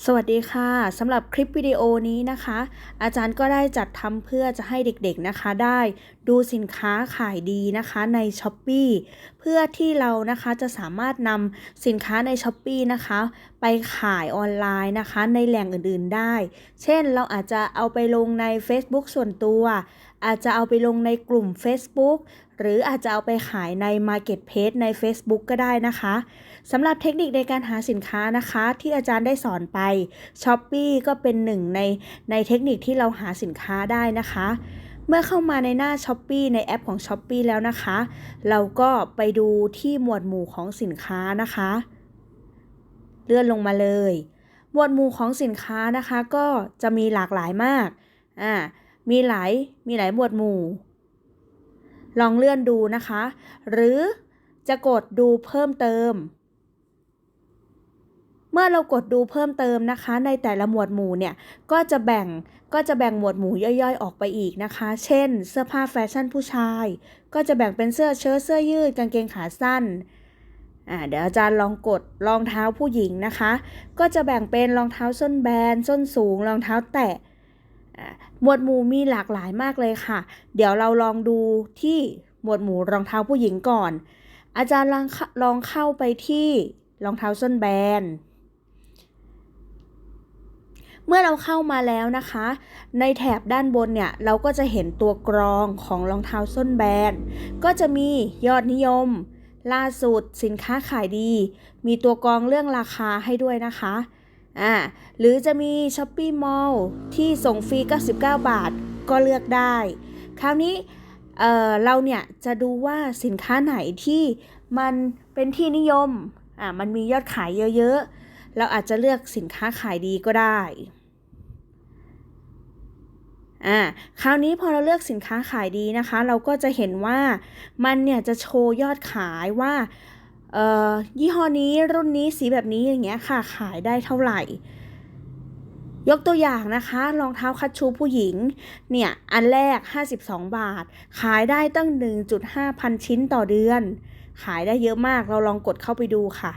สวัสดีค่ะสำหรับคลิปวิดีโอนี้นะคะ อาจารย์ก็ได้จัดทำเพื่อจะให้เด็กๆนะคะได้ดูสินค้าขายดีนะคะใน s h อ p e e เพื่อที่เรานะคะจะสามารถนำสินค้าใน s h อ p e e นะคะ ไปขายออนไลน์นะคะในแหล่งอื่นๆได้ เช่นเราอาจจะเอาไปลงใน Facebook ส่วนตัว อาจจะเอาไปลงในกลุ่ม Facebook หรืออาจจะเอาไปขายใน Marketplace ใน Facebook ก็ได้นะคะสำหรับเทคนิคในการหาสินค้านะคะ ที่อาจารย์ได้สอนไป s h อ p e e ก็เป็นหนึ่งในในเทคนิคที่เราหาสินค้าได้นะคะ เมื่อเข้ามาในหน้า s h อ p e e ในแอปของ s h อ p e e แล้วนะคะ เราก็ไปดูที่หมวดหมู่ของสินค้านะคะ เลื่อนลงมาเลย หมวดหมู่ของสินค้านะคะ ก็จะมีหลากหลายมากอ่า มีหลายมีหลายหมวดหมู่ ลองเลื่อนดูนะคะ หรือจะกดดูเพิ่มเติม เมื่อเรากดดูเพิ่มเติมนะคะ ในแต่ละหมวดหมู่เนี่ยก็จะแบ่งก็จะแบ่งหมวดหมู่ย่อยๆ ออกไปอีกนะคะ เช่น เสื้อผ้าแฟชั่นผู้ชาย ก็จะแบ่งเป็นเสื้อเชิ้ตเสื้อยืดกางเกงขาสั้นอ่าเดี๋ยวอาจารย์ลองกดรองเท้าผู้หญิงนะคะ ก็จะแบ่งเป็นรองเท้าส้นแบนส้นสูงรองเท้าแตะ หมวดหมู่มีหลากหลายมากเลยค่ะ เดี๋ยวเราลองดูที่หมวดหมู่รองเท้าผู้หญิงก่อน อาจารย์ลองลองเข้าไปที่รองเท้าส้นแบน เมื่อเราเข้ามาแล้วนะคะ ในแถบด้านบนเนี่ย เราก็จะเห็นตัวกรองของรองเท้าส้นแบน ก็จะมียอดนิยม ล่าสุดสินค้าขายดี มีตัวกรองเรื่องราคาให้ด้วยนะคะ อ่าหรือจะมี s h อ p e e Mall ที่ส่งฟรี 99 บาทก็เลือกได้ คราวนี้เเราเนี่ยจะดูว่าสินค้าไหนที่มันเป็นที่นิยมอ่ามันมียอดขายเยอะๆ เราอาจจะเลือกสินค้าขายดีก็ได้อ่าคราวนี้พอเราเลือกสินค้าขายดีนะคะ เราก็จะเห็นว่ามันเนี่ยจะโชว์ยอดขายว่า ยี่ห้อนี้รุ่นนี้สีแบบนี้อย่างเงี้ยค่ะขายได้เท่าไหร่ ยกตัวอย่างนะคะรองเท้าคัชชูผู้หญิง เนี่ย อันแรก 52 บาท ขายได้ตั้ง 1.5 พันชิ้นต่อเดือน ขายได้เยอะมากเราลองกดเข้าไปดูค่ะ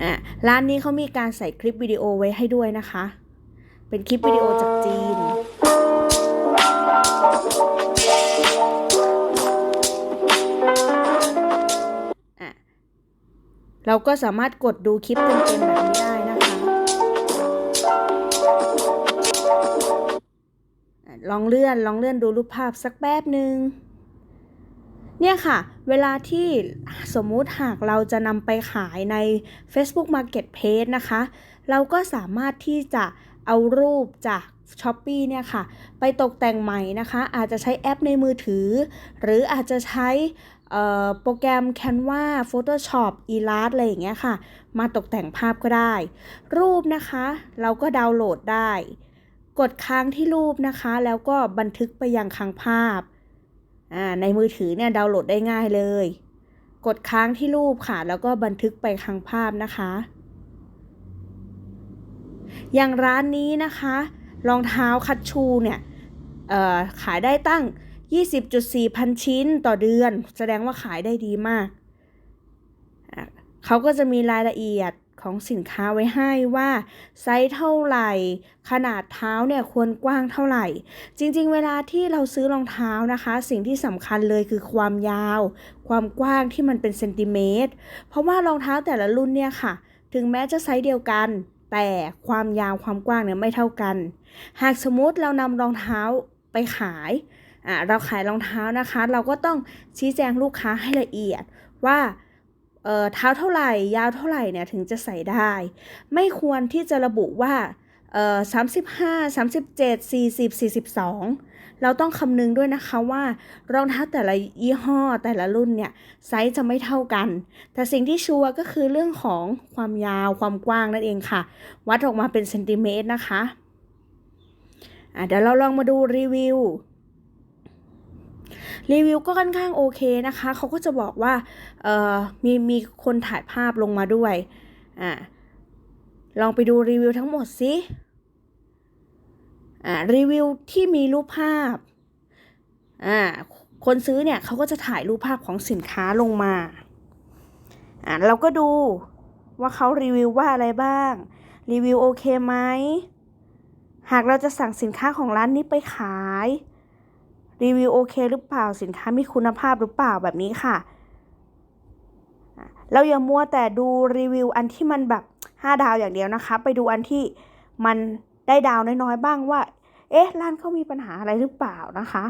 อะร้านนี้เขามีการใส่คลิปวิดีโอไว้ให้ด้วยนะคะ เป็นคลิปวิดีโอจากจีน เราก็สามารถกดดูคลิปเต็มๆแบบนี้ได้นะคะ ลองเลื่อนลองเลื่อนดูรูปภาพสักแป๊บหนึ่งเนี่ยค่ะ เวลาที่สมมุติหากเราจะนำไปขายใน Facebook Marketplace นะคะ เราก็สามารถที่จะเอารูปจาก s h อ p e e เนี่ยค่ะ ไปตกแต่งใหม่นะคะ อาจจะใช้แอปในมือถือ หรืออาจจะใช้ โปรแกรม Canva Photoshop Illustrator อะไรอย่างเงี้ยค่ะ มาตกแต่งภาพก็ได้ รูปนะคะ เราก็ดาวน์โหลดได้ กดค้างที่รูปนะคะ แล้วก็บันทึกไปยังคลังภาพ ในมือถือเนี่ยดาวน์โหลดได้ง่ายเลย กดค้างที่รูปค่ะ แล้วก็บันทึกไปคลังภาพนะคะ อย่างร้านนี้นะคะ รองเท้าคัตชูเนี่ยขายได้ตั้ง 20.4 พันชิ้นต่อเดือน แสดงว่าขายได้ดีมาก เขาก็จะมีรายละเอียดของสินค้าไว้ให้ว่าไซส์เท่าไหร่ ขนาดเท้าเนี่ยควรกว้างเท่าไหร่ จริงๆ เวลาที่เราซื้อรองเท้านะคะ สิ่งที่สำคัญเลยคือความยาว ความกว้างที่มันเป็นเซนติเมตร เพราะว่ารองเท้าแต่ละรุ่นเนี่ยค่ะ ถึงแม้จะไซส์เดียวกัน แต่ความยาวความกว้างเนี่ยไม่เท่ากัน หากสมมติเรานำรองเท้าไปขาย เราขายรองเท้านะคะ เราก็ต้องชี้แจงลูกค้าให้ละเอียดว่าเเท้าเท่าไหร่ ยาวเท่าไหร่เนี่ยถึงจะใส่ได้ ไม่ควรที่จะระบุว่าเออสามสิบห้าสามสิบเจ็ดสี่สิบสี่สิบสองเราต้องคำนึงด้วยนะคะว่ารองเท้าแต่ละยี่ห้อแต่ละรุ่นเนี่ยไซส์จะไม่เท่ากัน แต่สิ่งที่ชัวร์ก็คือเรื่องของความยาวความกว้างนั่นเองค่ะ วัดออกมาเป็นเซนติเมตรนะคะะเดี๋ยวเราลองมาดูรีวิว รีวิวก็ค่อนข้างโอเคนะคะ เขาก็จะบอกว่าเออมีมีคนถ่ายภาพลงมาด้วยอ่าลองไปดูรีวิวทั้งหมดสิอ่ารีวิวที่มีรูปภาพอ่าคนซื้อเนี่ยเขาก็จะถ่ายรูปภาพของสินค้าลงมาอ่าเราก็ดูว่าเขารีวิวว่าอะไรบ้าง รีวิวโอเคไหม หากเราจะสั่งสินค้าของร้านนี้ไปขาย รีวิวโอเคหรือเปล่าสินค้ามีคุณภาพหรือเปล่าแบบนี้ค่ะ เราอย่ามัวแต่ดูรีวิวอันที่มันแบบ 5 ดาวอย่างเดียวนะคะ ไปดูอันที่มันได้ดาวน้อยๆบ้างว่า เอ๊ะร้านเขามีปัญหาอะไรหรือเปล่านะคะ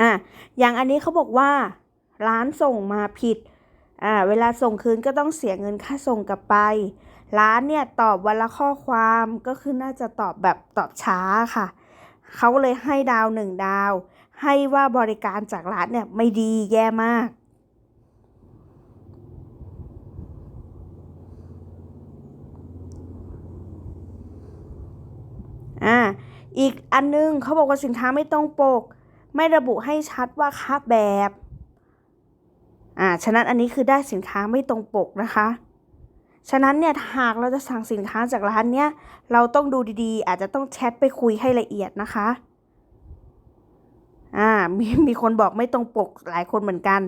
อะอย่างอันนี้เขาบอกว่า ร้านส่งมาผิดอ่าเวลาส่งคืนก็ต้องเสียเงินค่าส่งกลับไป ร้านเนี่ยตอบวันละข้อความก็คือน่าจะตอบแบบตอบช้าค่ะ เขาเลยให้ดาวหนึ่งดาว ให้ว่าบริการจากร้านเนี่ยไม่ดีแย่มาก อ่า อีกอันนึงเขาบอกว่าสินค้าไม่ตรงปก ไม่ระบุให้ชัดว่าค่าแบบ อ่า ฉะนั้นอันนี้คือได้สินค้าไม่ตรงปกนะคะ ฉะนั้นเนี่ยหากเราจะสั่งสินค้าจากร้านเนี้ยเราต้องดูดีๆ อาจจะต้องแชทไปคุยให้ละเอียดนะคะอ่ามีมีคนบอกไม่ตรงปกหลายคนเหมือนกัน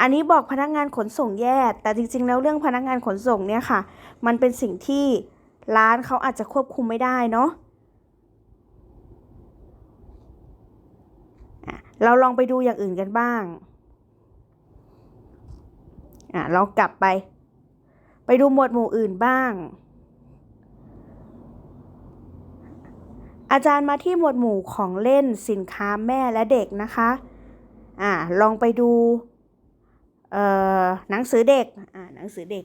อันนี้บอกพนักงานขนส่งแย่แต่จริง ๆ แล้วเรื่องพนักงานขนส่งเนี่ยค่ะ มันเป็นสิ่งที่ร้านเขาอาจจะควบคุมไม่ได้เนาะอะเราลองไปดูอย่างอื่นกันบ้างอะเรากลับไป ไปดูหมวดหมู่อื่นบ้าง อาจารย์มาที่หมวดหมู่ของเล่นสินค้าแม่และเด็กนะคะอ่าลองไปดูเอ่อหนังสือเด็กอ่าหนังสือเด็ก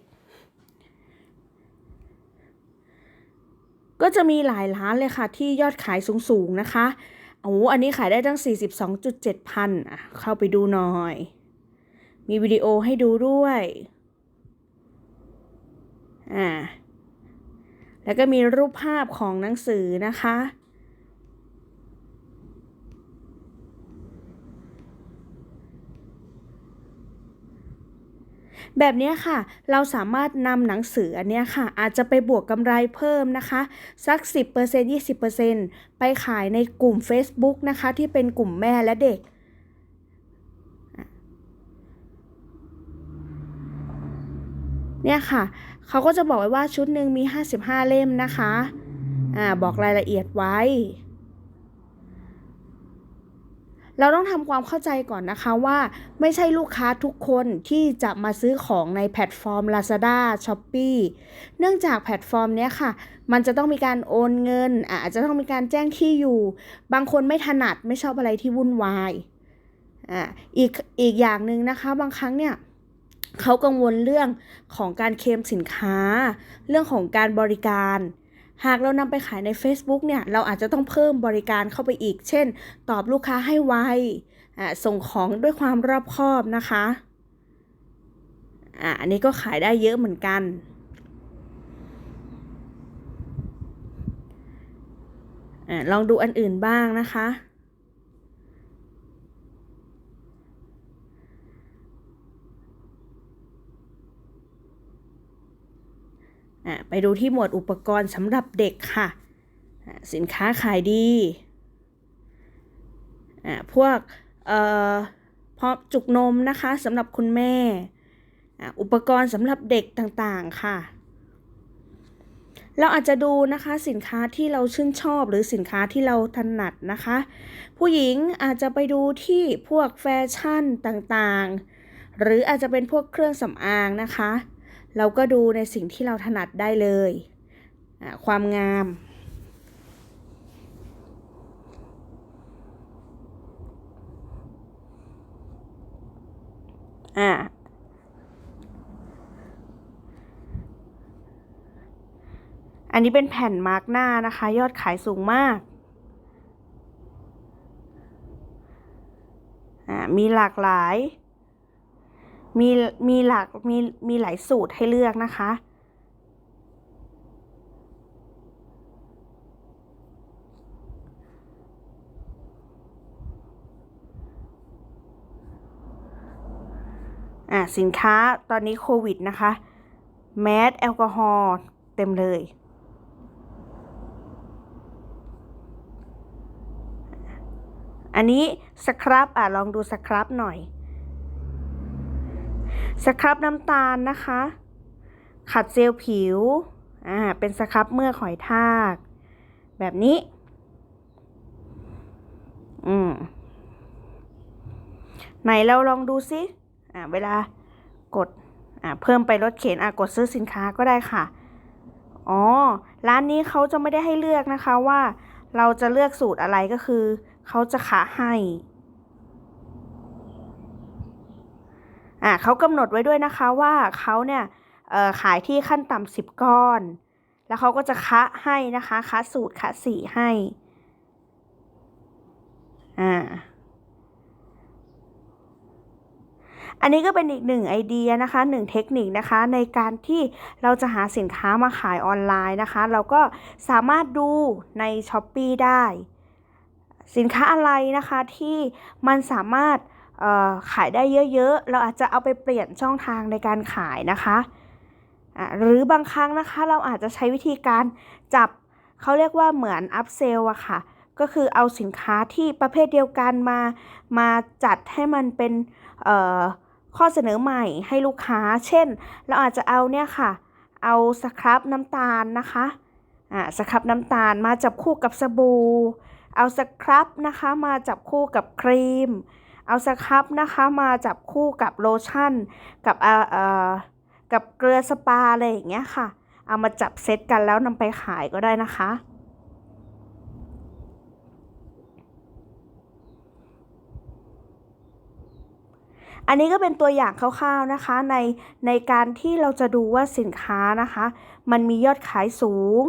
ก็จะมีหลายร้านเลยค่ะที่ยอดขายสูงๆนะคะโอ้อันนี้ขายได้ตั้ง 42.7 พันอะเข้าไปดูหน่อย มีวิดีโอให้ดูด้วย อ่า แล้วก็มีรูปภาพของหนังสือนะคะ แบบนี้ค่ะ เราสามารถนำหนังสืออันเนี้ยค่ะ อาจจะไปบวกกำไรเพิ่มนะคะ สัก 10% 20%ไปขายในกลุ่ม Facebook นะคะ ที่เป็นกลุ่มแม่และเด็กเนี่ยค่ะ เขาก็จะบอกไว้ว่าชุดหนึ่งมี 55 เล่มนะคะ อ่า บอกรายละเอียดไว้ เราต้องทำความเข้าใจก่อนนะคะว่าไม่ใช่ลูกค้าทุกคนที่จะมาซื้อของในแพลตฟอร์ม Lazada, Shopee เนื่องจากแพลตฟอร์มเนี้ยค่ะ มันจะต้องมีการโอนเงิน อาจจะต้องมีการแจ้งที่อยู่ บางคนไม่ถนัดไม่ชอบอะไรที่วุ่นวาย อ่า อีกอีกอย่างหนึ่งนะคะบางครั้งเนี่ย เขากังวลเรื่องของการเคลมสินค้า เรื่องของการบริการ หากเรานำไปขายใน Facebook เนี่ย เราอาจจะต้องเพิ่มบริการเข้าไปอีก เช่น ตอบลูกค้าให้ไวส่งของด้วยความรอบคอบนะคะอ่าอันนี้ก็ขายได้เยอะเหมือนกันอลองดูอันอื่นบ้างนะคะ ไปดูที่หมวดอุปกรณ์สำหรับเด็กค่ะ สินค้าขายดีอะพวกเพร้อมจุกนมนะคะสำหรับคุณแม่ อุปกรณ์สำหรับเด็กต่างๆค่ะ เราอาจจะดูนะคะสินค้าที่เราชื่นชอบหรือสินค้าที่เราถนัดนะคะ ผู้หญิงอาจจะไปดูที่พวกแฟชั่นต่างๆ หรืออาจจะเป็นพวกเครื่องสำอางนะคะ เราก็ดูในสิ่งที่เราถนัดได้เลย ความงาม อ่าอันนี้เป็นแผ่นมาร์กหน้านะคะ ยอดขายสูงมาก มีหลากหลาย มีมีหลากมีมีหลายสูตรให้เลือกนะคะ อะสินค้าตอนนี้โควิดนะคะ แมสแอลกอฮอล์เต็มเลย อันอันนี้สครับอะลองดูสครับหน่อย สครับน้ำตาลนะคะ ขัดเซลล์ผิว อ่า เป็นสครับเมื่อหอยทาก แบบนี้ อืม ไหนเราลองดูซิ อ่า เวลากด อ่า เพิ่มไปรถเข็น อ่า กดซื้อสินค้าก็ได้ค่ะ อ๋อ ร้านนี้เขาจะไม่ได้ให้เลือกนะคะว่าเราจะเลือกสูตรอะไรก็คือ เขาจะคะให้ อ่าเขากำหนดไว้ด้วยนะคะว่าเขาเนี่ยขายที่ขั้นต่ำสิบก้อน แล้วเขาก็จะคะให้นะคะคะสูตรคะสีให้อ่าอันนี้ก็เป็นอีกหนึ่งไอเดียนะคะหนึ่งเทคนิคนะคะในการที่เราจะหาสินค้ามาขายออนไลน์นะคะ เราก็สามารถดูใน s h อ p e e ได้ สินค้าอะไรนะคะที่มันสามารถ ขายได้เยอะๆ เราอาจจะเอาไปเปลี่ยนช่องทางในการขายนะคะะหรือบางครั้งนะคะเราอาจจะใช้วิธีการจับเขาเรียกว่าเหมือนอัพเซลอะค่ะ ก็คือเอาสินค้าที่ประเภทเดียวกันมา มาจัดให้มันเป็นข้อเสนอใหม่ให้ลูกค้า เช่น เราอาจจะเอาเนี่ยค่ะ เอาสครับน้ำตาลนะคะอ่าสครับน้ำตาลมาจับคู่กับสบู่ เอาสครับนะคะมาจับคู่กับครีม เอาสครับนะคะมาจับคู่กับโลชั่น กับเอ่อกับเกลือสปาอะไรอย่างเงี้ยค่ะ เอามาจับเซตกันแล้วนำไปขายก็ได้นะคะอันนี้ก็เป็นตัวอย่างคร่าวๆนะคะในในการที่เราจะดูว่าสินค้านะคะ มันมียอดขายสูง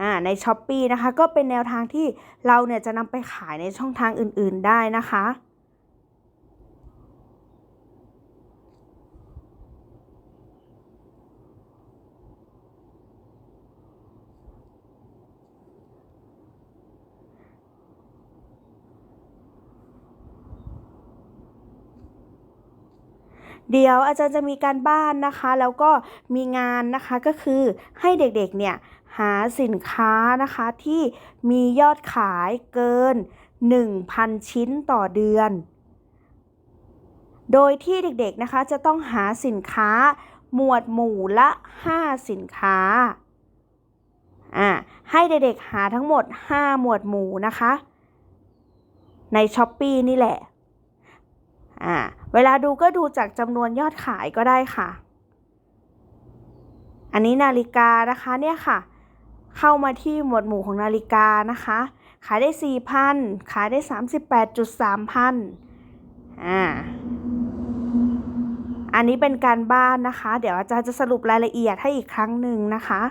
อ่าใน s h อ p e e นะคะ ก็เป็นแนวทางที่เราเนี่ยจะนำไปขายในช่องทางอื่นๆได้นะคะ เดี๋ยวอาจารย์จะมีการบ้านนะคะ แล้วก็มีงานนะคะก็คือให้เด็กๆเนี่ยหาสินค้านะคะที่มียอดขายเกิน 1,000 ชิ้นต่อเดือน โดยที่เด็กๆนะคะจะต้องหาสินค้าหมวดหมู่ละ 5 สินค้าอ่าให้เด็กๆหาทั้งหมด 5 หมวดหมู่นะคะ ใน s h อ p e e นี่แหละอ่า เวลาดูก็ดูจากจำนวนยอดขายก็ได้ค่ะ อันนี้นาฬิกานะคะเนี่ยค่ะ เข้ามาที่หมวดหมู่ของนาฬิกานะคะ ขายได้ 4,000 ขายได้ 38.3พันอ่าอันนี้เป็นการบ้านนะคะ เดี๋ยวอาจารย์จะสรุปรายละเอียดให้อีกครั้งหนึ่งนะคะ